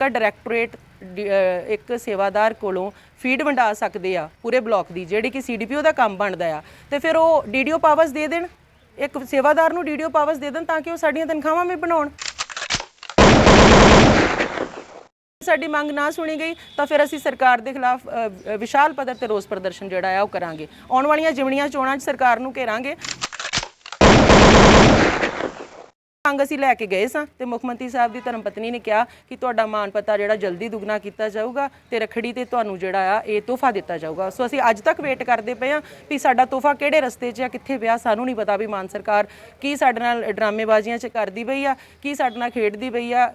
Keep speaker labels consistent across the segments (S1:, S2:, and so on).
S1: ਦਾ directorate ਇੱਕ ਸੇਵਾਦਾਰ ਕੋਲੋਂ ਫੀਡ ਵੰਡਾ ਸਕਦੇ ਆ ਪੂਰੇ ਬਲਾਕ ਦੀ, ਜਿਹੜੀ ਕਿ ਸੀਡੀਪੀਓ ਦਾ ਕੰਮ ਬਣਦਾ ਆ। ਤੇ ਫਿਰ ਉਹ ਡੀਡੀਓ ਪਾਵਰਸ ਦੇ ਦੇਣ? ਇੱਕ ਸੇਵਾਦਾਰ ਨੂੰ ਡੀਡੀਓ ਪਾਵਰਸ ਦੇ ਦੇਣ ਤਾਂ ਕਿ ਉਹ ਸਾਡੀਆਂ ਤਨਖਾਹਾਂ ਵੀ ਬਣਾਉਣ? ਸਾਡੀ ਮੰਗ ਨਾ ਸੁਣੀ ਗਈ, ਤਾਂ ਫਿਰ ਅਸੀਂ ਸਰਕਾਰ ਦੇ ਖਿਲਾਫ ਵਿਸ਼ਾਲ ਪੱਧਰ ਤੇ ਰੋਸ ਪ੍ਰਦਰਸ਼ਨ ਜਿਹੜਾ ਆ ਉਹ ਕਰਾਂਗੇ। ਆਉਣ ਵਾਲੀਆਂ ਜਿਮਣੀਆਂ ਚੋਣਾਂ 'ਚ ਸਰਕਾਰ ਨੂੰ ਘੇਰਾਂਗੇ। ਮੰਗ ਅਸੀਂ ਲੈ ਕੇ ਗਏ ਸਾਂ ਤੇ ਮੁੱਖ ਮੰਤਰੀ ਸਾਹਿਬ ਦੀ ਧਰਮ ਪਤਨੀ ਨੇ ਕਿਹਾ ਕਿ ਤੁਹਾਡਾ ਮਾਨ ਪਤਾ ਜਿਹੜਾ ਜਲਦੀ ਦੁੱਗਣਾ ਕੀਤਾ ਜਾਊਗਾ ਤੇ ਰਖੜੀ ਤੇ ਤੁਹਾਨੂੰ ਜਿਹੜਾ ਆ ਇਹ ਤੋਹਫਾ ਦਿੱਤਾ ਜਾਊਗਾ। ਸੋ ਅਸੀਂ ਅੱਜ ਤੱਕ ਵੇਟ ਕਰਦੇ ਪਏ ਆ ਵੀ ਸਾਡਾ ਤੋਹਫਾ ਕਿਹੜੇ ਰਸਤੇ 'ਚ ਆ, ਕਿੱਥੇ ਪਿਆ, ਸਾਨੂੰ ਨਹੀਂ ਪਤਾ ਵੀ ਮਾਨ ਸਰਕਾਰ ਕੀ ਸਾਡੇ ਨਾਲ ਡਰਾਮੇਬਾਜ਼ੀਆਂ 'ਚ ਕਰਦੀ ਪਈ ਆ, ਕੀ ਸਾਡੇ ਨਾਲ ਖੇਡਦੀ ਪਈ ਆ।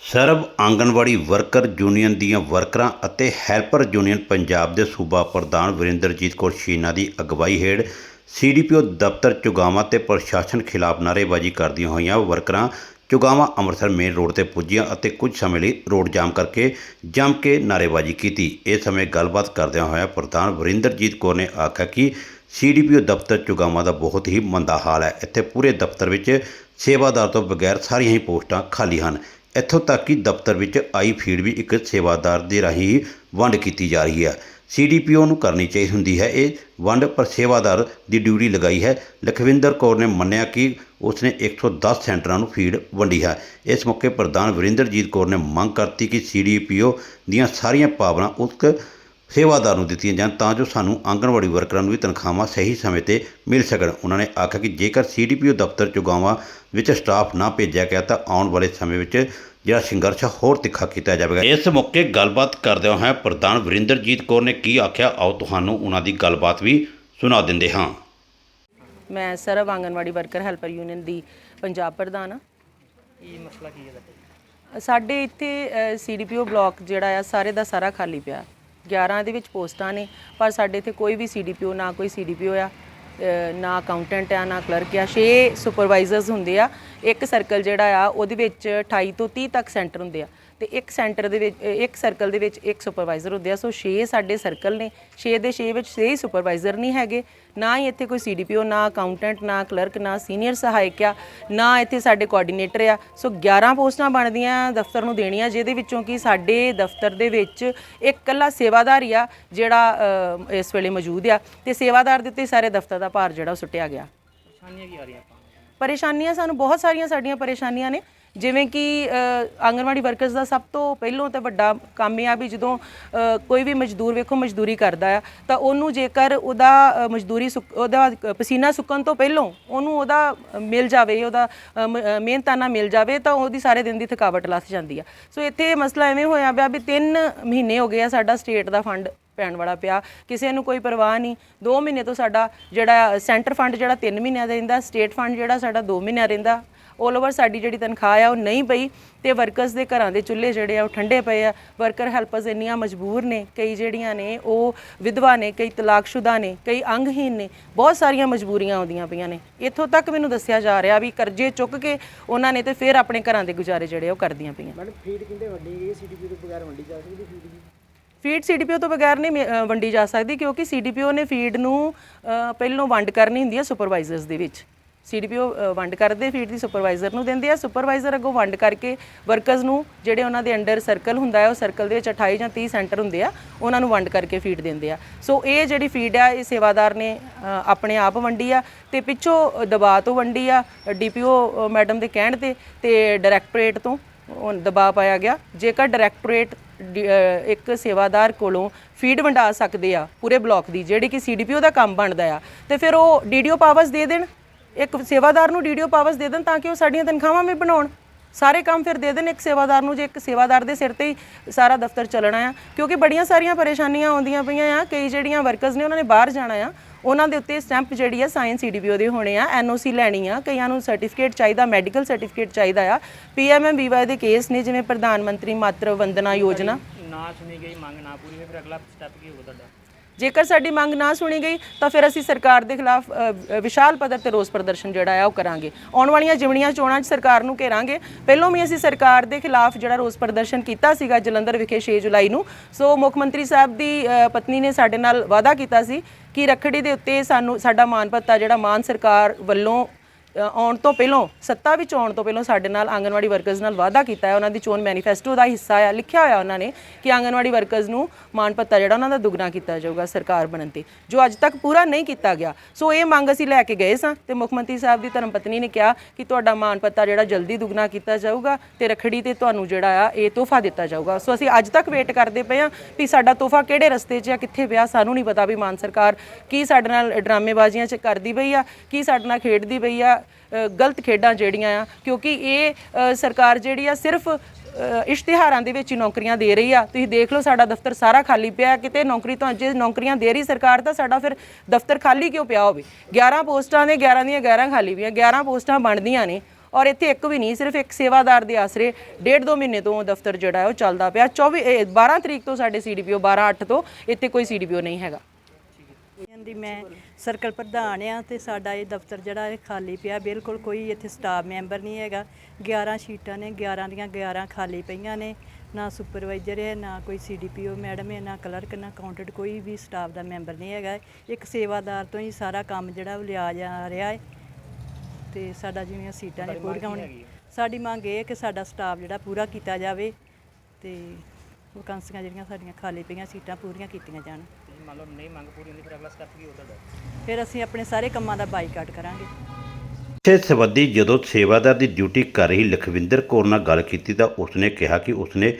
S2: ਸਰਬ ਆਂਗਣਵਾੜੀ ਵਰਕਰ ਯੂਨੀਅਨ ਦੀਆਂ ਵਰਕਰਾਂ ਅਤੇ ਹੈਲਪਰ ਯੂਨੀਅਨ ਪੰਜਾਬ ਦੇ ਸੂਬਾ ਪ੍ਰਧਾਨ ਵਰਿੰਦਰਜੀਤ ਕੌਰ ਸ਼ੀਨਾ ਦੀ ਅਗਵਾਈ ਹੇਠ ਸੀਡੀਪੀਓ ਦਫ਼ਤਰ ਚੁਗਾਵਾਂ ਤੇ ਪ੍ਰਸ਼ਾਸਨ ਖਿਲਾਫ ਨਾਅਰੇਬਾਜ਼ੀ ਕਰਦੀਆਂ ਹੋਈਆਂ ਵਰਕਰਾਂ ਚੁਗਾਵਾਂ ਅੰਮ੍ਰਿਤਸਰ ਮੇਨ ਰੋਡ ਤੇ ਪੁੱਜੀਆਂ ਅਤੇ ਕੁਝ ਸਮੇਂ ਲਈ ਰੋਡ ਜਾਮ ਕਰਕੇ ਜੰਮ ਕੇ ਨਾਅਰੇਬਾਜ਼ੀ ਕੀਤੀ। ਇਸ ਸਮੇਂ ਗੱਲਬਾਤ ਕਰਦਿਆਂ ਹੋਇਆ ਪ੍ਰਧਾਨ ਵਰਿੰਦਰਜੀਤ ਕੌਰ ਨੇ ਆਖਿਆ ਕਿ ਸੀਡੀਪੀਓ ਦਫ਼ਤਰ ਚੁਗਾਵਾਂ ਦਾ ਬਹੁਤ ਹੀ ਮੰਦਾ ਹਾਲ ਹੈ। ਇੱਥੇ ਪੂਰੇ ਦਫ਼ਤਰ ਵਿੱਚ ਸੇਵਾਦਾਰ ਤੋਂ ਬਗੈਰ ਸਾਰੀਆਂ ਹੀ ਪੋਸਟਾਂ ਖਾਲੀ ਹਨ। ਇੱਥੋਂ ਤੱਕ ਕਿ ਦਫ਼ਤਰ ਵਿੱਚ ਆਈ ਫੀਡ ਵੀ ਇੱਕ ਸੇਵਾਦਾਰ ਦੇ ਰਾਹੀਂ ਹੀ ਵੰਡ ਕੀਤੀ ਜਾ ਰਹੀ ਹੈ। ਸੀਡੀਪੀਓ ਨੂੰ ਕਰਨੀ ਚਾਹੀਦੀ ਹੁੰਦੀ ਹੈ। ਇਹ ਵੰਡ ਪਰ ਸੇਵਾਦਾਰ ਦੀ ਡਿਊਟੀ ਲਗਾਈ ਹੈ। ਲਖਵਿੰਦਰ ਕੌਰ ਨੇ ਮੰਨਿਆ ਕਿ ਉਸਨੇ 110 ਸੈਂਟਰਾਂ ਨੂੰ ਫੀਡ ਵੰਡੀ ਹੈ। ਇਸ ਮੌਕੇ ਪ੍ਰਧਾਨ ਵਰਿੰਦਰਜੀਤ ਕੌਰ ਨੇ ਮੰਗ ਕਰਤੀ ਕਿ ਸੀਡੀਪੀਓ ਦੀਆਂ ਸਾਰੀਆਂ ਪਾਵਰਾਂ ਉਸ ਸੇਵਾਦਾਰ ਨੂੰ ਦਿੱਤੀਆਂ ਜਾਣ ਤਾਂ ਜੋ ਸਾਨੂੰ ਆਂਗਣਵਾੜੀ ਵਰਕਰਾਂ ਨੂੰ ਵੀ ਤਨਖਾਹਾਂ ਸਹੀ ਸਮੇਂ ਤੇ ਮਿਲ ਸਕਣ। ਉਹਨਾਂ ਨੇ ਆਖਿਆ ਕਿ ਜੇਕਰ ਸੀਡੀਪੀਓ ਦਫ਼ਤਰ ਚੁਗਾਵਾਂ ਵਿੱਚ ਸਟਾਫ ਨਾ ਭੇਜਿਆ ਗਿਆ ਤਾਂ ਆਉਣ ਵਾਲੇ ਸਮੇਂ ਵਿੱਚ ਜਿਹੜਾ ਸੰਘਰਸ਼ ਹੋਰ ਤਿੱਖਾ ਕੀਤਾ ਜਾਵੇਗਾ। ਇਸ ਮੌਕੇ ਗੱਲਬਾਤ ਕਰਦਿਆਂ ਹੋਇਆ ਪ੍ਰਧਾਨ ਵਰਿੰਦਰਜੀਤ ਕੌਰ ਨੇ ਕੀ ਆਖਿਆ ਆਓ ਤੁਹਾਨੂੰ ਉਹਨਾਂ ਦੀ ਗੱਲਬਾਤ ਵੀ ਸੁਣਾ ਦਿੰਦੇ ਹਾਂ।
S1: ਮੈਂ ਸਰਵ ਆਂਗਨਵਾੜੀ ਵਰਕਰ ਹੈਲਪਰ ਯੂਨੀਅਨ ਦੀ ਪੰਜਾਬ ਪ੍ਰਧਾਨ ਆ
S3: ਕੀ ਮਸਲਾ ਕੀ ਹੈ ਤੁਹਾਡਾ
S1: ਸਾਡੇ ਇੱਥੇ ਸੀਡੀਪੀਓ ਬਲਾਕ ਜਿਹੜਾ ਆ ਸਾਰੇ ਦਾ ਸਾਰਾ ਖਾਲੀ ਪਿਆ। 11 ਦੇ ਵਿੱਚ ਪੋਸਟਾਂ ਨੇ ਪਰ ਸਾਡੇ ਇੱਥੇ ਕੋਈ ਵੀ ਸੀਡੀਪੀਓ ਨਾ ਕੋਈ ਸੀਡੀਪੀਓ ਆ। ਨਾ ਅਕਾਊਂਟੈਂਟ ਆ, ਨਾ ਕਲਰਕ ਆ 6 ਸੁਪਰਵਾਈਜ਼ਰਸ ਹੁੰਦੇ ਆ। ਇੱਕ ਸਰਕਲ ਜਿਹੜਾ ਆ, ਉਹਦੇ ਵਿੱਚ 28 ਤੋਂ 30 ਤੱਕ ਸੈਂਟਰ ਹੁੰਦੇ ਆ। ਤੇ ਇੱਕ ਸੈਂਟਰ ਦੇ ਵਿੱਚ ਇੱਕ ਸਰਕਲ ਦੇ ਵਿੱਚ ਇੱਕ ਸੁਪਰਵਾਈਜ਼ਰ ਹੁੰਦੇ ਆ। ਸੋ 6 ਸਾਡੇ ਸਰਕਲ ਨੇ। 6 ਦੇ 6 ਵਿੱਚ 6 ਸੁਪਰਵਾਈਜ਼ਰ ਨਹੀਂ ਹੈਗੇ। ਨਾ ਹੀ ਇੱਥੇ ਕੋਈ ਸੀਡੀਪੀਓ ਨਾ ਅਕਾਊਂਟੈਂਟ ਨਾ ਕਲਰਕ ਨਾ ਸੀਨੀਅਰ ਸਹਾਇਕ ਆ ਨਾ ਇੱਥੇ ਸਾਡੇ ਕੋਆਰਡੀਨੇਟਰ ਆ। ਸੋ 11 ਪੋਸਟਾਂ ਬਣਦੀਆਂ ਦਫ਼ਤਰ ਨੂੰ ਦੇਣੀਆਂ ਜਿਹਦੇ ਵਿੱਚੋਂ ਕਿ ਸਾਡੇ ਦਫ਼ਤਰ ਦੇ ਵਿੱਚ ਇੱਕ ਕੱਲਾ ਸੇਵਾਦਾਰ ਹੀ ਆ ਜਿਹੜਾ ਇਸ ਵੇਲੇ ਮੌਜੂਦ ਆ। ਤੇ ਸੇਵਾਦਾਰ ਦੇ ਉੱਤੇ ਸਾਰੇ ਦਫ਼ਤਰ ਦਾ ਭਾਰ ਜਿਹੜਾ ਉਹ ਸੁੱਟਿਆ ਗਿਆ।
S3: ਪਰੇਸ਼ਾਨੀਆਂ ਕੀ ਆ ਰਹੀਆਂ
S1: ਪਰੇਸ਼ਾਨੀਆਂ ਸਾਨੂੰ ਬਹੁਤ ਸਾਰੀਆਂ ਸਾਡੀਆਂ ਪਰੇਸ਼ਾਨੀਆਂ ਨੇ। ਜਿਵੇਂ ਕਿ ਅ, ਆਂਗਣਵਾੜੀ ਵਰਕਰਸ ਦਾ ਸਭ ਤੋਂ ਪਹਿਲੋਂ ਤੇ ਵੱਡਾ ਕੰਮ ਇਹ ਆ ਵੀ ਜਦੋਂ ਕੋਈ ਵੀ ਮਜ਼ਦੂਰ ਵੇਖੋ ਮਜ਼ਦੂਰੀ ਕਰਦਾ ਆ ਤਾਂ ਉਹਨੂੰ ਜੇਕਰ ਉਹਦਾ ਮਜ਼ਦੂਰੀ ਸੁੱਕ- ਉਹਦਾ ਪਸੀਨਾ ਸੁੱਕਣ ਤੋਂ ਪਹਿਲੋਂ ਉਹਨੂੰ ਉਹਦਾ ਮਿਲ ਜਾਵੇ ਉਹਦਾ ਮ- ਅ, ਮਿਹਨਤਾਨਾ ਮਿਲ ਜਾਵੇ ਤਾਂ ਉਹਦੀ ਸਾਰੇ ਦਿਨ ਦੀ ਥਕਾਵਟ ਲੱਥ ਜਾਂਦੀ ਆ। ਸੋ ਇੱਥੇ ਮਸਲਾ ਐਵੇਂ ਹੋਇਆ ਪਿਆ ਵੀ 3 ਮਹੀਨੇ ਹੋ ਗਏ ਆ ਸਾਡਾ ਸਟੇਟ ਦਾ ਫੰਡ ਪੈਣ ਵਾਲਾ ਪਿਆ ਕਿਸੇ ਨੂੰ ਕੋਈ ਪਰਵਾਹ ਨਹੀਂ। 2 ਮਹੀਨੇ ਤੋਂ ਸਾਡਾ ਜਿਹੜਾ ਸੈਂਟਰ ਫੰਡ ਜਿਹੜਾ 3 ਮਹੀਨਿਆਂ ਦਾ ਰਹਿੰਦਾ ਸਟੇਟ ਫੰਡ ਜਿਹੜਾ ਸਾਡਾ 2 ਮਹੀਨਿਆਂ ਰਹਿੰਦਾ 올 ਓਵਰ ਸਾਡੀ ਜਿਹੜੀ ਤਨਖਾਹ ਆ ਉਹ ਨਹੀਂ ਪਈ ਤੇ ਵਰਕਰਸ ਦੇ ਘਰਾਂ ਦੇ ਚੁੱਲ੍ਹੇ ਜਿਹੜੇ ਆ ਉਹ ਠੰਡੇ ਪਏ ਆ। ਵਰਕਰ ਹੈਲਪਰਸ ਇੰਨੀਆਂ ਮਜਬੂਰ ਨੇ ਕਈ ਜਿਹੜੀਆਂ ਨੇ ਉਹ ਵਿਧਵਾ ਨੇ ਕਈ ਤਲਾਕਸ਼ੁਦਾ ਨੇ ਕਈ ਅੰਗਹੀਨ ਨੇ ਬਹੁਤ ਸਾਰੀਆਂ ਮਜਬੂਰੀਆਂ ਆਉਂਦੀਆਂ ਪਈਆਂ ਨੇ। ਇੱਥੋਂ ਤੱਕ ਮੈਨੂੰ ਦੱਸਿਆ ਜਾ ਰਿਹਾ ਵੀ ਕਰਜ਼ੇ ਚੁੱਕ ਕੇ ਉਹਨਾਂ ਨੇ ਤੇ ਫਿਰ ਆਪਣੇ ਘਰਾਂ ਦੇ ਗੁਜ਼ਾਰੇ ਜਿਹੜੇ ਉਹ ਕਰਦੀਆਂ ਪਈਆਂ।
S3: ਮੈਡਮ ਫੀਡ ਕਿੰਦੇ ਵੰਡੀ ਗਈ? ਸੀਡੀਪੀ ਤੋਂ ਬਗੈਰ ਵੰਡੀ ਜਾ ਸਕਦੀ ਫੀਡ ਵੀ
S1: ਫੀਡ ਸੀਡੀਪੀਓ ਤੋਂ ਬਗੈਰ ਨਹੀਂ ਵੰਡੀ ਜਾ ਸਕਦੀ ਕਿਉਂਕਿ ਸੀਡੀਪੀਓ ਨੇ ਫੀਡ ਨੂੰ ਪਹਿਲੋਂ ਵੰਡ ਕਰਨੀ ਹੁੰਦੀ ਹੈ ਸੁਪਰਵਾਈਜ਼ਰਸ ਦੇ ਵਿੱਚ। ਸੀਡੀਪੀਓ ਵੰਡ ਕਰਦੇ ਫੀਡ ਦੀ ਸੁਪਰਵਾਈਜ਼ਰ ਨੂੰ ਦਿੰਦੇ ਆ। ਸੁਪਰਵਾਈਜ਼ਰ ਅੱਗੋਂ ਵੰਡ ਕਰਕੇ ਵਰਕਰਸ ਨੂੰ ਜਿਹੜੇ ਉਹਨਾਂ ਦੇ ਅੰਡਰ ਸਰਕਲ ਹੁੰਦਾ ਹੈ, ਉਹ ਸਰਕਲ ਦੇ ਵਿੱਚ 28 ਜਾਂ 30 ਸੈਂਟਰ ਹੁੰਦੇ ਆ, ਉਹਨਾਂ ਨੂੰ ਵੰਡ ਕਰਕੇ ਫੀਡ ਦਿੰਦੇ ਆ। ਸੋ ਇਹ ਜਿਹੜੀ ਫੀਡ ਆ, ਇਹ ਸੇਵਾਦਾਰ ਨੇ ਆਪਣੇ ਆਪ ਵੰਡੀ ਆ ਤੇ ਪਿੱਛੋਂ ਦਬਾਅ ਤੋਂ ਵੰਡੀ ਆ, ਡੀਪੀਓ ਮੈਡਮ ਦੇ ਕਹਿਣ ਤੇ ਤੇ ਡਾਇਰੈਕਟੋਰੇਟ ਤੋਂ ਦਬਾਅ ਪਾਇਆ ਗਿਆ। ਜੇਕਰ ਡਾਇਰੈਕਟੋਰੇਟ, ਡੀ- ਇੱਕ ਸੇਵਾਦਾਰ ਕੋਲੋਂ ਫੀਡ ਵੰਡਾ ਸਕਦੇ ਆ ਪੂਰੇ ਬਲਾਕ ਦੀ, ਜਿਹੜੀ ਕਿ ਸੀਡੀਪੀਓ ਦਾ ਕੰਮ ਬਣਦਾ ਆ, ਤੇ ਫਿਰ ਉਹ ਡੀਡੀਓ ਪਾਵਰਸ ਦੇ ਦੇਣ। ਇੱਕ ਸੇਵਾਦਾਰ ਨੂੰ ਡੀਡੀਓ ਪਾਵਰਸ ਦੇ ਦੇਣ ਤਾਂ ਕਿ ਉਹ ਸਾਡੀਆਂ ਤਨਖਾਹਾਂ ਵੀ ਬਣਾਉਣ। ਸਾਰੇ ਕੰਮ ਫਿਰ ਦੇ ਦੇਣ ਇੱਕ ਸੇਵਾਦਾਰ ਨੂੰ, ਜੇ ਇੱਕ ਸੇਵਾਦਾਰ ਦੇ ਸਿਰ ਤੇ ਹੀ ਸਾਰਾ ਦਫ਼ਤਰ ਚੱਲਣਾ ਆ। ਕਿਉਂਕਿ ਬੜੀਆਂ ਸਾਰੀਆਂ ਪਰੇਸ਼ਾਨੀਆਂ ਆਉਂਦੀਆਂ ਪਈਆਂ ਆ। ਕਈ ਜਿਹੜੀਆਂ ਵਰਕਰਸ ਨੇ, ਉਹਨਾਂ ਨੇ ਬਾਹਰ ਜਾਣਾ ਆ। ਉਹਨਾਂ ਦੇ ਉੱਤੇ ਸਟੈਂਪ ਜਿਹੜੀ ਆ ਸਾਇੰਸ ਸੀਡੀਪੀਓ ਦੇ ਹੋਣੇ ਆ ਐਨਓਸੀ ਲੈਣੀ ਆ। ਕਈਆਂ ਨੂੰ ਸਰਟੀਫਿਕੇਟ ਚਾਹੀਦਾ ਮੈਡੀਕਲ ਸਰਟੀਫਿਕੇਟ ਚਾਹੀਦਾ ਆ। ਪੀਐਮਐਮਬੀਵਾਈ ਦੇ ਕੇਸ ਨੇ, ਜਿਵੇਂ ਪ੍ਰਧਾਨ ਮੰਤਰੀ ਮਾਤਰ ਵੰਦਨਾ ਯੋਜਨਾ।
S3: ਨਾ ਸੁਣੀ ਗਈ, ਮੰਗ ਨਾ ਪੂਰੀ ਹੋਈ, ਫਿਰ ਅਗਲਾ ਸਟੈਪ ਕੀ ਹੋਊਗਾ ਤੁਹਾਡਾ?
S1: ਜੇਕਰ ਸਾਡੀ ਮੰਗ ਨਾ ਸੁਣੀ ਗਈ, ਤਾਂ ਫਿਰ ਅਸੀਂ ਸਰਕਾਰ ਦੇ ਖਿਲਾਫ ਵਿਸ਼ਾਲ ਪੱਧਰ ਤੇ ਰੋਸ ਪ੍ਰਦਰਸ਼ਨ ਜਿਹੜਾ ਆ, ਉਹ ਕਰਾਂਗੇ। ਆਉਣ ਵਾਲੀਆਂ ਜਿਮਣੀਆਂ ਚੋਣਾਂ 'ਚ ਸਰਕਾਰ ਨੂੰ ਘੇਰਾਂਗੇ। ਪਹਿਲੋਂ ਵੀ ਅਸੀਂ ਸਰਕਾਰ ਦੇ ਖਿਲਾਫ ਜਿਹੜਾ ਰੋਸ ਪ੍ਰਦਰਸ਼ਨ ਕੀਤਾ ਸੀਗਾ ਜਲੰਧਰ ਵਿਖੇ 6 ਜੁਲਾਈ ਨੂੰ, ਸੋ ਮੁੱਖ ਮੰਤਰੀ ਸਾਹਿਬ ਦੀ ਪਤਨੀ ਨੇ ਸਾਡੇ ਨਾਲ ਵਾਅਦਾ ਕੀਤਾ ਸੀ ਕਿ ਰੱਖੜੀ ਦੇ ਉੱਤੇ ਸਾਨੂੰ ਸਾਡਾ ਮਾਨ ਭੱਤਾ ਜਿਹੜਾ ਮਾਨ ਸਰਕਾਰ ਵੱਲੋਂ ਆਉਣ ਤੋਂ ਪਹਿਲਾਂ, ਸੱਤਾ ਵਿੱਚ ਆਉਣ ਤੋਂ ਪਹਿਲਾਂ ਸਾਡੇ ਨਾਲ ਆਂਗਨਵਾੜੀ ਵਰਕਰਸ ਨਾਲ ਵਾਅਦਾ ਕੀਤਾ ਹੈ। ਉਹਨਾਂ ਦੀ ਚੋਣ ਮੈਨੀਫੈਸਟੋ ਦਾ ਹਿੱਸਾ ਆ, ਲਿਖਿਆ ਹੋਇਆ ਉਹਨਾਂ ਨੇ ਕਿ ਆਂਗਨਵਾੜੀ ਵਰਕਰਸ ਨੂੰ ਮਾਣ ਪੱਤਾ ਜਿਹੜਾ ਉਹਨਾਂ ਦਾ ਦੁੱਗਣਾ ਕੀਤਾ ਜਾਊਗਾ ਸਰਕਾਰ ਬਣਨ ਤੇ, ਜੋ ਅੱਜ ਤੱਕ ਪੂਰਾ ਨਹੀਂ ਕੀਤਾ ਗਿਆ। ਸੋ ਇਹ ਮੰਗ ਅਸੀਂ ਲੈ ਕੇ ਗਏ ਸਾਂ ਤੇ ਮੁੱਖ ਮੰਤਰੀ ਸਾਹਿਬ ਦੀ ਧਰਮਪਤਨੀ ਨੇ ਕਿਹਾ ਕਿ ਤੁਹਾਡਾ ਮਾਣ ਭੱਤਾ ਜਿਹੜਾ ਜਲਦੀ ਦੁੱਗਣਾ ਕੀਤਾ ਜਾਊਗਾ ਤੇ ਰਖੜੀ ਤੇ ਤੁਹਾਨੂੰ ਜਿਹੜਾ ਆ ਇਹ ਤੋਹਫਾ ਦਿੱਤਾ ਜਾਊਗਾ। ਸੋ ਅਸੀਂ ਅੱਜ ਤੱਕ ਵੇਟ ਕਰਦੇ ਪਏ ਆ ਵੀ ਸਾਡਾ ਤੋਹਫਾ ਕਿਹੜੇ ਰਸਤੇ 'ਚ ਆ, ਕਿੱਥੇ ਪਿਆ, ਸਾਨੂੰ ਨਹੀਂ ਪਤਾ ਵੀ ਮਾਨ ਸਰਕਾਰ ਕੀ ਸਾਡੇ ਨਾਲ ਡਰਾਮੇਬਾਜ਼ੀਆਂ 'ਚ ਕਰਦੀ ਪਈ ਆ, ਕੀ ਸਾਡੇ ਨਾਲ ਖੇਡਦੀ ਪਈ ਆ ਗਲਤ ਖੇਡਾਂ ਜਿਹੜੀਆਂ ਆ, ਕਿਉਂਕਿ ਇਹ ਸਰਕਾਰ ਜਿਹੜੀ ਆ ਸਿਰਫ ਇਸ਼ਤਿਹਾਰਾਂ ਦੇ ਵਿੱਚ ਹੀ ਨੌਕਰੀਆਂ ਦੇ ਰਹੀ ਆ। ਤੁਸੀਂ ਦੇਖ ਲਓ ਸਾਡਾ ਦਫ਼ਤਰ ਸਾਰਾ ਖਾਲੀ ਪਿਆ ਕਿਤੇ ਨੌਕਰੀ ਤੋਂ ਜੇ ਨੌਕਰੀਆਂ ਦੇ ਰਹੀ ਸਰਕਾਰ, ਤਾਂ ਸਾਡਾ ਫਿਰ ਦਫ਼ਤਰ ਖਾਲੀ ਕਿਉਂ ਪਿਆ ਹੋਵੇ? 11 ਪੋਸਟਾਂ ਨੇ 11 ਦੀਆਂ 11 ਖਾਲੀ ਪਈਆਂ 11 ਪੋਸਟਾਂ ਬਣਦੀਆਂ ਨੇ ਔਰ ਇੱਥੇ ਇੱਕ ਵੀ ਨਹੀਂ, ਸਿਰਫ ਇੱਕ ਸੇਵਾਦਾਰ ਦੇ ਆਸਰੇ ਡੇਢ ਦੋ ਮਹੀਨੇ ਤੋਂ ਦਫ਼ਤਰ ਜਿਹੜਾ ਉਹ ਚੱਲਦਾ ਪਿਆ। 24 ਇਹ 12 ਤਰੀਕ ਤੋਂ ਸਾਡੇ ਸੀਡੀਪੀਓ 12 8 ਤੋਂ ਇੱਥੇ ਕੋਈ ਸੀਡੀਪੀਓ ਨਹੀਂ ਹੈਗਾ।
S4: ਦੀ ਮੈਂ ਸਰਕਲ ਪ੍ਰਧਾਨ ਆ ਤੇ ਸਾਡਾ ਇਹ ਦਫ਼ਤਰ ਜਿਹੜਾ ਇਹ ਖਾਲੀ ਪਿਆ ਬਿਲਕੁਲ ਕੋਈ ਇੱਥੇ ਸਟਾਫ ਮੈਂਬਰ ਨਹੀਂ ਹੈਗਾ। 11 ਸ਼ੀਟਾਂ ਨੇ 11 ਦੀਆਂ 11 ਖਾਲੀ ਪਈਆਂ ਨੇ। ਨਾ ਸੁਪਰਵਾਈਜ਼ਰ ਹੈ ਨਾ ਕੋਈ ਸੀਡੀਪੀਓ ਮੈਡਮ ਹੈ ਨਾ ਕਲਰਕ ਨਾ ਅਕਾਊਂਟੈਂਟ ਕੋਈ ਵੀ ਸਟਾਫ ਦਾ ਮੈਂਬਰ ਨਹੀਂ ਹੈਗਾ। ਇੱਕ ਸੇਵਾਦਾਰ ਤੋਂ ਹੀ ਸਾਰਾ ਕੰਮ ਜਿਹੜਾ ਉਹ ਲਿਆ ਜਾ ਰਿਹਾ ਹੈ। ਤੇ ਸਾਡਾ ਜਿਹੜੀਆਂ ਸੀਟਾਂ ਨੇ ਪੂਰੀਆਂ ਹੋਣ ਸਾਡੀ ਮੰਗ ਇਹ ਹੈ ਕਿ ਸਾਡਾ ਸਟਾਫ ਜਿਹੜਾ ਪੂਰਾ ਕੀਤਾ ਜਾਵੇ ਤੇ ਵੈਕੰਸੀਆਂ ਜਿਹੜੀਆਂ ਸਾਡੀਆਂ ਖਾਲੀ ਪਈਆਂ ਸੀਟਾਂ ਪੂਰੀਆਂ ਕੀਤੀਆਂ ਜਾਣ।
S3: ਮੰਨ ਲਓ ਨਹੀਂ ਮੰਗ ਪੂਰੀ ਹੁੰਦੀ ਫਿਰ ਅਗਲਾ ਸਟੈਪ ਕੀ ਤੁਹਾਡਾ
S4: ਫਿਰ ਅਸੀਂ ਆਪਣੇ ਸਾਰੇ ਕੰਮਾਂ ਦਾ ਬਾਈਕਾਟ ਕਰਾਂਗੇ।
S2: ਇਸ ਸੰਬੰਧੀ ਜਦੋਂ ਸੇਵਾਦਾਰ ਦੀ ਡਿਊਟੀ ਕਰ ਰਹੀ ਲਖਵਿੰਦਰ ਕੌਰ ਨਾਲ ਗੱਲ ਕੀਤੀ ਤਾਂ ਉਸਨੇ ਕਿਹਾ ਕਿ ਉਸਨੇ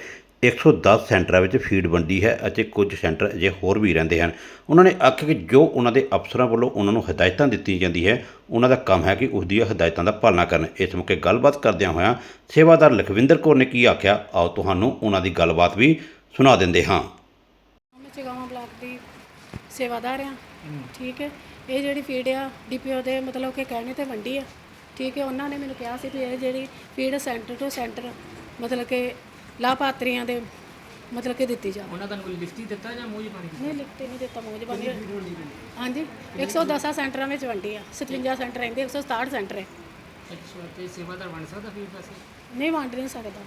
S2: 110 ਸੈਂਟਰਾਂ ਵਿੱਚ ਫੀਡ ਵੰਡੀ ਹੈ ਅਤੇ ਕੁਝ ਸੈਂਟਰ ਅਜੇ ਹੋਰ ਵੀ ਰਹਿੰਦੇ ਹਨ। ਉਹਨਾਂ ਨੇ ਆਖਿਆ ਕਿ ਜੋ ਉਹਨਾਂ ਦੇ ਅਫਸਰਾਂ ਵੱਲੋਂ ਉਹਨਾਂ ਨੂੰ ਹਦਾਇਤਾਂ ਦਿੱਤੀਆਂ ਜਾਂਦੀ ਹੈ ਉਹਨਾਂ ਦਾ ਕੰਮ ਹੈ ਕਿ ਉਸ ਦੀਆਂ ਹਦਾਇਤਾਂ ਦਾ ਪਾਲਣਾ ਕਰਨ। ਇਸ ਮੌਕੇ ਗੱਲਬਾਤ ਕਰਦਿਆਂ ਹੋਇਆਂ ਸੇਵਾਦਾਰ ਲਖਵਿੰਦਰ ਕੌਰ ਨੇ ਕੀ ਆਖਿਆ ਆਓ ਤੁਹਾਨੂੰ ਉਹਨਾਂ ਦੀ ਗੱਲਬਾਤ ਵੀ ਸੁਣਾ ਦਿੰਦੇ ਹਾਂ।
S5: ਸੇਵਾਦਾਰ ਆ ਠੀਕ ਹੈ। ਇਹ ਜਿਹੜੀ ਫੀਡ ਆ ਡੀਪੀਓ ਦੇ ਮਤਲਬ ਕਿ ਕਹਿਣੇ ਤੇ ਵੰਡੀ ਆ। ਠੀਕ ਹੈ। ਉਹਨਾਂ ਨੇ ਮੈਨੂੰ ਕਿਹਾ ਸੀ ਵੀ ਇਹ ਜਿਹੜੀ ਫੀਡ ਸੈਂਟਰ ਤੋਂ ਸੈਂਟਰ ਮਤਲਬ ਕਿ ਲਾਭਪਾਤਰੀਆਂ ਦੇ ਮਤਲਬ ਕਿ ਦਿੱਤੀ ਜਾਵੇ।
S3: ਉਹਨਾਂ ਤੁਹਾਨੂੰ ਕੋਈ ਲਿਖਤੀ ਦਿੱਤਾ ਜਾਂ ਮੂੰਹ ਜ਼ਬਾਨੀ
S5: ਨਹੀਂ ਲਿਖਤੇ ਨਹੀਂ ਦਿੱਤਾ ਮੋਜ ਬਣੀ ਹਾਂਜੀ। 110 ਸੈਂਟਰਾਂ ਵਿੱਚ ਵੰਡੀ ਆ। 57 ਸੈਂਟਰ ਰਹਿੰਦੇ 167 ਸੈਂਟਰ ਹੈ।
S3: ਅੱਛਾ ਤੇ ਸੇਵਾਦਾਰ ਬਣ ਸਕਦਾ ਫਿਰ ਪੈਸੇ
S5: ਨਹੀਂ ਵੰਡ ਨਹੀਂ ਸਕਦਾ।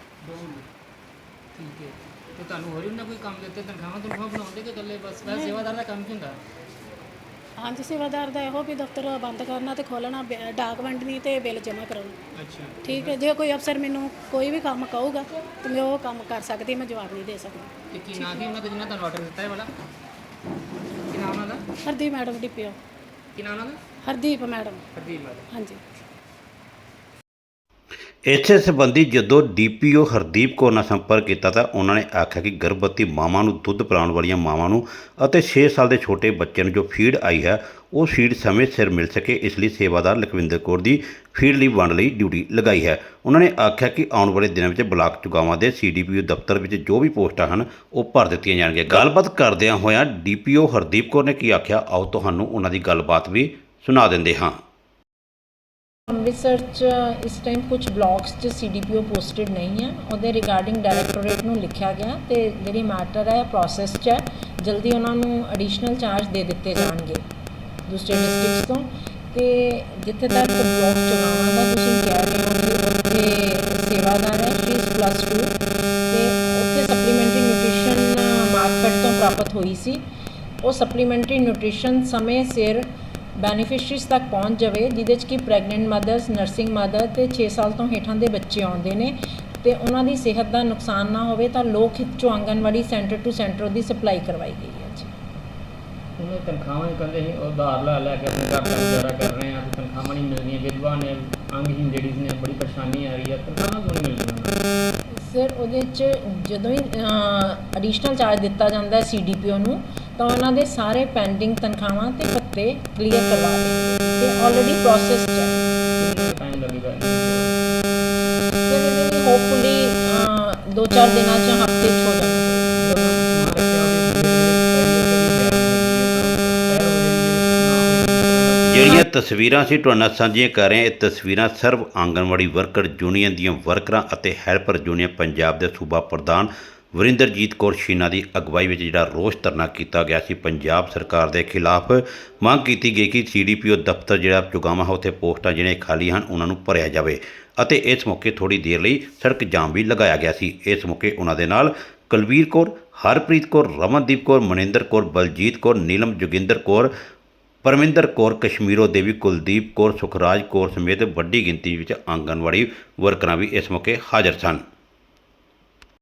S3: ਠੀਕ ਹੈ। ਤੇ ਤੁਹਾਨੂੰ ਹੋਰ ਉਹਨਾਂ ਕੋਈ ਕੰਮ ਦਿੱਤੇ ਤਨਖਾਹਾਂ ਤਨਖਾਹਾਂ ਬਣਾਉਂਦੇ ਕਿ ਇਕੱਲੇ ਬਸ? ਵੈਸੇ ਸੇਵਾਦਾਰ ਦਾ ਕੰਮ ਕੀ ਹੁੰਦਾ?
S5: ਹਾਂਜੀ ਸੇਵਾਦਾਰ ਦਾ ਇਹੋ ਵੀ ਦਫ਼ਤਰ ਬੰਦ ਕਰਨਾ ਤੇ ਖੋਲਣਾ ਡਾਕ ਵੰਡਣੀ ਤੇ ਬਿੱਲ ਜਮ੍ਹਾਂ ਕਰਾਉਣਾ।
S3: ਅੱਛਾ।
S5: ਠੀਕ ਹੈ ਜੇ ਕੋਈ ਅਫਸਰ ਮੈਨੂੰ ਕੋਈ ਵੀ ਕੰਮ ਕਹੂਗਾ ਤੇ ਮੈਂ ਉਹ ਕੰਮ ਕਰ ਸਕਦੀ ਮੈਂ ਜਵਾਬ ਨਹੀਂ ਦੇ ਸਕਦੀ।
S3: ਤੇ ਕੀ ਨਾਂ ਕੀ ਉਹਨਾਂ ਦਾ ਜਿਹਨਾਂ ਤੁਹਾਨੂੰ ਆਰਡਰ ਦਿੱਤਾ ਹੈ ਵਾਲਾ? ਕੀ ਨਾਮ ਉਹਨਾਂ ਦਾ?
S5: ਹਰਦੀਪ ਮੈਡਮ ਡਿਪਿਓ
S3: ਕੀ ਨਾਮ ਉਹਨਾਂ ਦਾ?
S5: ਹਰਦੀਪ ਮੈਡਮ।
S3: ਹਰਦੀਪ ਮੈਡਮ।
S5: ਹਾਂਜੀ।
S2: ਇਸੇ ਸੰਬੰਧੀ ਜਦੋਂ ਡੀਪੀਓ ਹਰਦੀਪ ਕੌਰ ਨਾਲ ਸੰਪਰਕ ਕੀਤਾ ਤਾਂ ਉਹਨਾਂ ਨੇ ਆਖਿਆ ਕਿ ਗਰਭਵਤੀ ਮਾਵਾਂ ਨੂੰ ਦੁੱਧ ਪਿਲਾਉਣ ਵਾਲੀਆਂ ਮਾਵਾਂ ਨੂੰ ਅਤੇ 6 ਸਾਲ ਦੇ ਛੋਟੇ ਬੱਚੇ ਨੂੰ ਜੋ ਫੀਡ ਆਈ ਹੈ, ਉਹ ਫੀਡ ਸਮੇਂ ਸਿਰ ਮਿਲ ਸਕੇ, ਇਸ ਲਈ ਸੇਵਾਦਾਰ ਲਖਵਿੰਦਰ ਕੌਰ ਦੀ ਫੀਡ ਲਈ ਵੰਡ ਲਈ ਡਿਊਟੀ ਲਗਾਈ ਹੈ। ਉਹਨਾਂ ਨੇ ਆਖਿਆ ਕਿ ਆਉਣ ਵਾਲੇ ਦਿਨਾਂ ਵਿੱਚ ਬਲਾਕ ਚੁਗਾਵਾਂ ਦੇ ਸੀਡੀਪੀਓ ਦਫ਼ਤਰ ਵਿੱਚ ਜੋ ਵੀ ਪੋਸਟਾਂ ਹਨ, ਉਹ ਭਰ ਦਿੱਤੀਆਂ ਜਾਣਗੀਆਂ। ਗੱਲਬਾਤ ਕਰਦਿਆਂ ਹੋਇਆਂ ਡੀਪੀਓ ਹਰਦੀਪ ਕੌਰ ਨੇ ਕੀ ਆਖਿਆ, ਆਓ ਤੁਹਾਨੂੰ ਉਹਨਾਂ ਦੀ ਗੱਲਬਾਤ ਵੀ ਸੁਣਾ ਦਿੰਦੇ ਹਾਂ।
S6: ਅੰਮ੍ਰਿਤਸਰ 'ਚ ਇਸ ਟਾਈਮ ਕੁਝ ਬਲਾਕਸ 'ਚ ਸੀਡੀਪੀਓ ਪੋਸਟਡ ਨਹੀਂ ਹੈ। ਉਹਦੇ ਰਿਗਾਰਡਿੰਗ ਡਾਇਰੈਕਟੋਰੇਟ ਨੂੰ ਲਿਖਿਆ ਗਿਆ ਤੇ ਜਿਹੜੀ ਮੈਟਰ ਹੈ ਪ੍ਰੋਸੈਸ 'ਚ ਹੈ, ਜਲਦੀ ਉਹਨਾਂ ਨੂੰ ਐਡੀਸ਼ਨਲ ਚਾਰਜ ਦੇ ਦਿੱਤੇ ਜਾਣਗੇ ਦੂਸਰੇ ਡਿਸਟ੍ਰਿਕਟਸ ਤੋਂ। ਤੇ ਜਿੱਥੇ ਤੱਕ ਬਲਾਕ ਚੁਣਾਵਾਂ ਦਾ ਤੁਸੀਂ ਕਹਿ ਰਹੇ ਹੋ ਕਿ ਸੇਵਾਦਾਰ ਹੈ ਸ਼ੀ ਇਜ਼ ਪਲੱਸ 2 ਤੇ ਉੱਥੇ ਸਪਲੀਮੈਂਟਰੀ ਨਿਊਟ੍ਰੀਸ਼ਨ ਮਾਰਕੀਟ ਤੋਂ ਪ੍ਰਾਪਤ ਹੋਈ ਸੀ। ਉਹ ਸਪਲੀਮੈਂਟਰੀ ਨਿਊਟ੍ਰੀਸ਼ਨ ਸਮੇਂ ਸਿਰ ਬੈਨੀਫੀਸ਼ੀਅਰਸ ਤੱਕ ਪਹੁੰਚ ਜਾਵੇ ਜਿਹਦੇ 'ਚ ਕਿ ਪ੍ਰੈਗਨੈਂਟ ਮਦਰਸ ਨਰਸਿੰਗ ਮਦਰ ਤੇ 6 ਸਾਲ ਤੋਂ ਹੇਠਾਂ ਦੇ ਬੱਚੇ ਆਉਂਦੇ ਨੇ ਤੇ ਉਹਨਾਂ ਦੀ ਸਿਹਤ ਦਾ ਨੁਕਸਾਨ ਨਾ ਹੋਵੇ ਤਾਂ ਲੋਕ ਹਿੱਤ ਚੋਂ ਆਂਗਨਵਾੜੀ ਸੈਂਟਰ ਟੂ ਸੈਂਟਰ ਦੀ ਸਪਲਾਈ ਕਰਵਾਈ ਗਈ ਹੈ ਜੀ।
S3: ਉਹਨਾਂ ਤਨਖਾਹਾਂ ਕਹਿੰਦੇ ਸੀ ਉਧਾਰ ਲੈ ਲੈ ਕੇ ਆਪਣੇ ਘਰ ਦਾ ਗੁਜ਼ਾਰਾ ਕਰ ਰਹੇ ਆ ਤੇ ਤਨਖਾਹਾਂ ਨਹੀਂ ਮਿਲਦੀਆਂ ਵਿਧਵਾ ਨੇ ਅੰਗਹੀਨ ਲੇਡੀਜ਼ ਨੇ ਬੜੀ ਪਰੇਸ਼ਾਨੀ ਆ ਰਹੀ ਹੈ ਤਨਖਾਹਾਂ ਕਿਉਂ ਨਹੀਂ ਮਿਲਦੀਆਂ
S6: ਸਰ ਉਹਦੇ 'ਚ ਜਦੋਂ ਹੀ ਐਡੀਸ਼ਨਲ ਚਾਰਜ ਦਿੱਤਾ ਜਾਂਦਾ ਹੈ ਸੀਡੀਪੀਓ ਨੂੰ ਤਾਂ ਉਹਨਾਂ ਦੇ ਸਾਰੇ ਪੈਂਡਿੰਗ ਤਨਖਾਹਾਂ ਤੇ ਭੱਤੇ ਕਲੀਅਰ ਕਰਵਾ ਦੇਣਗੇ ਤੇ ਆਲਰੇਡੀ ਪ੍ਰੋਸੈਸ 'ਚ ਹੈ।
S3: ਕਿੰਨਾ ਟਾਈਮ ਲੱਗੇਗਾ
S6: ਫਿਰ ਇਹਦੇ ਲਈ ਹੋਪਫੁਲੀ ਦੋ ਚਾਰ ਦਿਨਾਂ 'ਚ ਹਫ਼ਤੇ 'ਚ ਹੋ ਜਾਣਗੇ।
S2: ਜਿਹੜੀਆਂ ਤਸਵੀਰਾਂ ਅਸੀਂ ਤੁਹਾਡੇ ਨਾਲ ਸਾਂਝੀਆਂ ਕਰ ਰਹੇ ਹਾਂ ਇਹ ਤਸਵੀਰਾਂ ਸਰਵ ਆਂਗਨਵਾੜੀ ਵਰਕਰ ਯੂਨੀਅਨ ਦੀਆਂ ਵਰਕਰਾਂ ਅਤੇ ਹੈਲਪਰ ਯੂਨੀਅਨ ਪੰਜਾਬ ਦੇ ਸੂਬਾ ਪ੍ਰਧਾਨ ਵਰਿੰਦਰਜੀਤ ਕੌਰ ਸ਼ੀਨਾ ਦੀ ਅਗਵਾਈ ਵਿੱਚ ਜਿਹੜਾ ਰੋਸ ਧਰਨਾ ਕੀਤਾ ਗਿਆ ਸੀ, ਪੰਜਾਬ ਸਰਕਾਰ ਦੇ ਖਿਲਾਫ ਮੰਗ ਕੀਤੀ ਗਈ ਕਿ ਸੀਡੀਪੀਓ ਦਫ਼ਤਰ ਜਿਹੜਾ ਚੁਗਾਵਾਂ ਉੱਥੇ ਪੋਸਟਾਂ ਜਿਹੜੇ ਖਾਲੀ ਹਨ, ਉਹਨਾਂ ਨੂੰ ਭਰਿਆ ਜਾਵੇ ਅਤੇ ਇਸ ਮੌਕੇ ਥੋੜੀ ਦੇਰ ਲਈ ਸੜਕ ਜਾਮ ਵੀ ਲਗਾਇਆ ਗਿਆ ਸੀ। ਇਸ ਮੌਕੇ ਉਹਨਾਂ ਦੇ ਨਾਲ ਕੁਲਵੀਰ ਕੌਰ, ਹਰਪ੍ਰੀਤ ਕੌਰ, ਰਮਨਦੀਪ ਕੌਰ, ਮਨਿੰਦਰ ਕੌਰ, ਬਲਜੀਤ ਕੌਰ, ਨੀਲਮ ਜੋਗਿੰਦਰ ਕੌਰ, ਪਰਮਿੰਦਰ ਕੌਰ, ਕਸ਼ਮੀਰੋ ਦੇਵੀ, ਕੁਲਦੀਪ ਕੌਰ, ਸੁਖਰਾਜ ਕੌਰ ਸਮੇਤ ਵੱਡੀ ਗਿਣਤੀ ਵਿੱਚ ਆਂਗਨਵਾੜੀ ਵਰਕਰਾਂ ਵੀ ਇਸ ਮੌਕੇ ਹਾਜ਼ਰ ਸਨ।